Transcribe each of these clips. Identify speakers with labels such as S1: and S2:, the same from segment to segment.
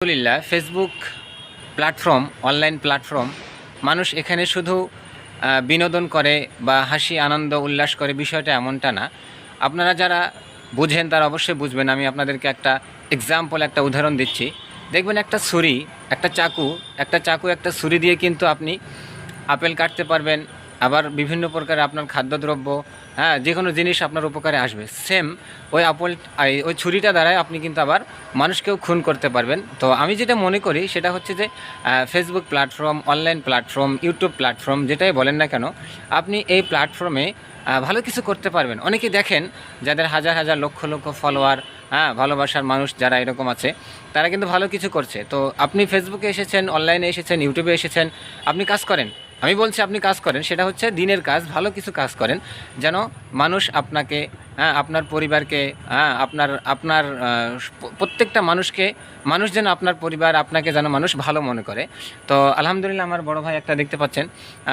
S1: আলহামদুলিল্লাহ Facebook platform online platform মানুষ এখানে শুধু বিনোদন করে বা হাসি, আনন্দ, উল্লাস করে, বিষয়টা এমনটা না। আপনারা যারা বুঝেন তারা অবশ্যই বুঝবেন। আমি আপনাদেরকে একটা এক্সাম্পল একটা উদাহরণ দিচ্ছি। দেখবেন একটা ছুরি, একটা চাকু একটা চাকু, একটা ছুরি দিয়ে কিন্তু আপনি আপেল কাটতে পারবেন। আবার বিভিন্ন প্রকার আপনার খাদ্যদ্রব্য হ্যাঁ যে কোনো জিনিস আপনার উপকারে আসবে। সেম ওই আপেল ওই ছুরিটা দ্বারাই আপনি কিন্তু আবার মানুষকেও খুন করতে পারবেন। তো আমি যেটা মনে করি, সেটা হচ্ছে যে Facebook platform online platform YouTube platform যেটাই বলেন না কেন, আপনি এই প্ল্যাটফর্মে ভালো কিছু করতে পারবেন। অনেকে দেখেন, যাদের হাজার হাজার লক্ষ লক্ষ ফলোয়ার হ্যাঁ ভালোবাসার মানুষ যারা এরকম আছে, তারা কিন্তু ভালো কিছু করছে। তো আপনি ফেসবুকে এসেছেন অনলাইনে এসেছেন ইউটিউবে এসেছেন, আপনি কাজ করেন। আমি বলছি আপনি কাজ করেন, সেটা হচ্ছে দিনের কাজ, ভালো কিছু কাজ করেন, যেন মানুষ আপনাকে হ্যাঁ আপনার পরিবারকে হ্যাঁ আপনার আপনার প্রত্যেকটা মানুষকে, মানুষ যেন আপনার পরিবার আপনাকে যেন মানুষ ভালো মনে করে। তো আলহামদুলিল্লাহ আমার বড় ভাই একটা দেখতে পাচ্ছেন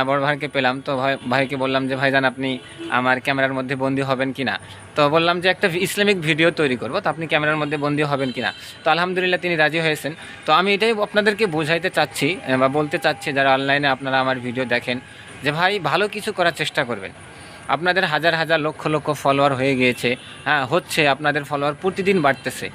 S1: বড় ভাইকে পেলাম, তো ভাই, ভাইকে বললাম যে, ভাইজান, আপনি আমার ক্যামেরার মধ্যে বন্দি হবেন কি না তো বললাম যে একটা ইসলামিক ভিডিও তৈরি করব, তো আপনি ক্যামেরার মধ্যে বন্দি হবেন কি না তো আলহামদুলিল্লাহ তিনি রাজি হয়েছেন। তো আমি এটাই আপনাদেরকে বোঝাইতে চাচ্ছি বা বলতে চাচ্ছি যারা অনলাইনে আপনারা আমার ভিডিও দেখেন, যে ভাই ভালো কিছু করার চেষ্টা করবেন। আপনাদের হাজার হাজার লক্ষ লক্ষ ফলোয়ার হয়ে গিয়েছে হ্যাঁ হচ্ছে আপনাদের ফলোয়ার প্রতিদিন বাড়তেছে।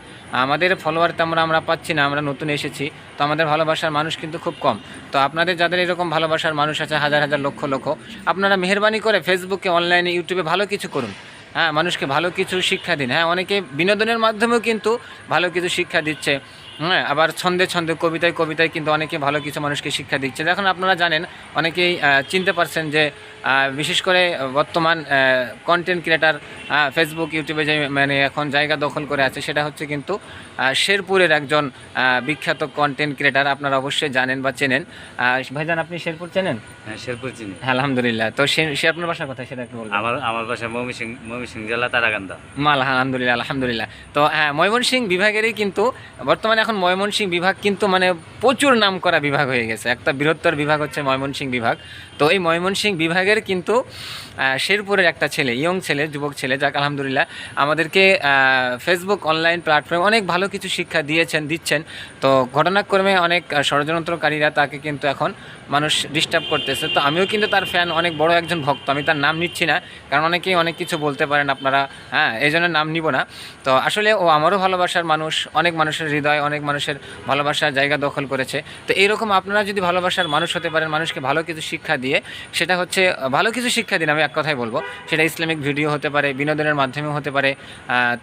S1: আমাদের ফলোয়ার তেমন আমরা পাচ্ছি না, আমরা নতুন এসেছি, তো আমাদের ভালোবাসার মানুষ কিন্তু খুব কম। তো আপনাদের যাদের এরকম ভালোবাসার মানুষ আছে, হাজার হাজার লক্ষ লক্ষ, আপনারা মেহরবানি করে ফেসবুকে অনলাইনে ইউটিউবে ভালো কিছু করুন। হ্যাঁ মানুষকে ভালো কিছু শিক্ষা দিন। হ্যাঁ অনেকে বিনোদনের মাধ্যমেও কিন্তু ভালো কিছু শিক্ষা দিচ্ছে। হ্যাঁ আবার ছন্দে ছন্দে, কবিতায় কবিতায় কিন্তু অনেকে ভালো কিছু মানুষকে শিক্ষা দিচ্ছে। এখন আপনারা জানেন, অনেকেই চিনতে পারছেন যে বিশেষ করে বর্তমান কন্টেন্ট ক্রিয়েটার ফেসবুক ইউটিউবে যে মানে এখন জায়গা দখল করে আছে, সেটা হচ্ছে কিন্তু শেরপুরের একজন বিখ্যাত কন্টেন্ট ক্রিয়েটার আপনারা অবশ্যই জানেন বা চেনেন। ভাইজান আপনি শেরপুর চেনেন?
S2: হ্যাঁ শেরপুর চিনি।
S1: আলহামদুলিল্লাহ। তো সে সে আপনার বাসার কথা সেটা একটু বলবেন।
S2: আমার আমার বাসা ময়মনসিং ময়মনসিং জেলা তারাকান্দা।
S1: মাল আলহামদুলিল্লাহ আলহামদুলিল্লাহ। তো হ্যাঁ ময়মনসিংহ বিভাগেরই কিন্তু বর্তমানে এখন ময়মনসিংহ বিভাগ কিন্তু মানে প্রচুর নাম করা বিভাগ হয়ে গেছে। একটা বৃহত্তর বিভাগ হচ্ছে ময়মনসিংহ বিভাগ। তো এই ময়মনসিংহ বিভাগের কিন্তু শেরপুরের একটা ছেলে ইয়ং ছেলে যুবক ছেলে যাক আলহামদুলিল্লাহ আমাদেরকে ফেসবুক অনলাইন প্ল্যাটফর্মে অনেক ভালো কিছু শিক্ষা দিয়েছেন, দিচ্ছেন। তো ঘটনাক্রমে অনেক ষড়যন্ত্রকারীরা তাকে কিন্তু এখন মানুষ ডিস্টার্ব করতেছে। তো আমিও কিন্তু তার ফ্যান অনেক বড় একজন ভক্ত। আমি তার নাম নিচ্ছি না, কারণ অনেকেই অনেক কিছু বলতে পারেন আপনারা। হ্যাঁ এই জন্য নাম নিব না। তো আসলে ও আমারও ভালোবাসার মানুষ, অনেক মানুষের হৃদয়, অনেক মানুষের ভালোবাসার জায়গা দখল করেছে। তো এইরকম আপনারা যদি ভালোবাসার মানুষ হতে পারেন, মানুষকে ভালো কিছু শিক্ষা দিয়ে, সেটা হচ্ছে ভালো কিছু শিক্ষা দিন, আমি এক কথাই বলব। সেটা ইসলামিক ভিডিও হতে পারে, বিনোদনের মাধ্যমেও হতে পারে।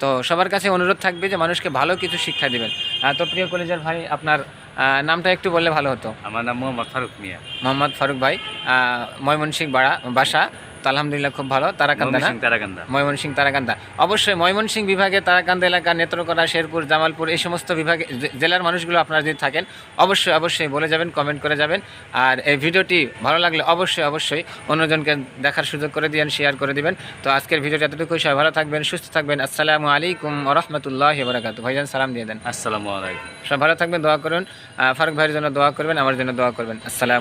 S1: তো সবার কাছে অনুরোধ থাকবে যে মানুষকে ভালো কিছু শিক্ষা দিবেন। তো প্রিয় কলেজের ভাই আপনার আহ, নামটা একটু বললে ভালো হতো।
S2: আমার নাম মোহাম্মদ ফারুক মিয়া।
S1: মোহাম্মদ ফারুক ভাই আহ, ময়মনসিংহ বাড়া বাসা। আলহামদুলিল্লাহ খুব ভালো। তারাকান্দা না
S2: ময়মনসিং তারাকান্দা।
S1: ময়মনসিংহ তারাকান্দা। অবশ্যই ময়মনসিংহ বিভাগে তারাকান্দা এলাকা নেত্রকোনা শেরপুর জামালপুর এই সমস্ত বিভাগে জেলার মানুষগুলো আপনারা যদি থাকেন অবশ্যই অবশ্যই বলে যাবেন কমেন্ট করে যাবেন। আর এই ভিডিওটি ভালো লাগলে অবশ্যই অবশ্যই অন্যজনকে দেখার সুযোগ করে দিবেন শেয়ার করে দিবেন। তো আজকের ভিডিওটি এতটুকুই। সবাই ভালো থাকবেন সুস্থ থাকবেন। আসসালামু আলাইকুম রহমতুল্লাহ বরাকাতু ভাইজান সালাম দিয়ে দেন।
S2: আসসালামু আলাইকুম।
S1: সব ভালো থাকবেন দোয়া করুন। ফারুক ভাইয়ের জন্য দোয়া করবেন আমার জন্য দোয়া করবেন। আসসালাম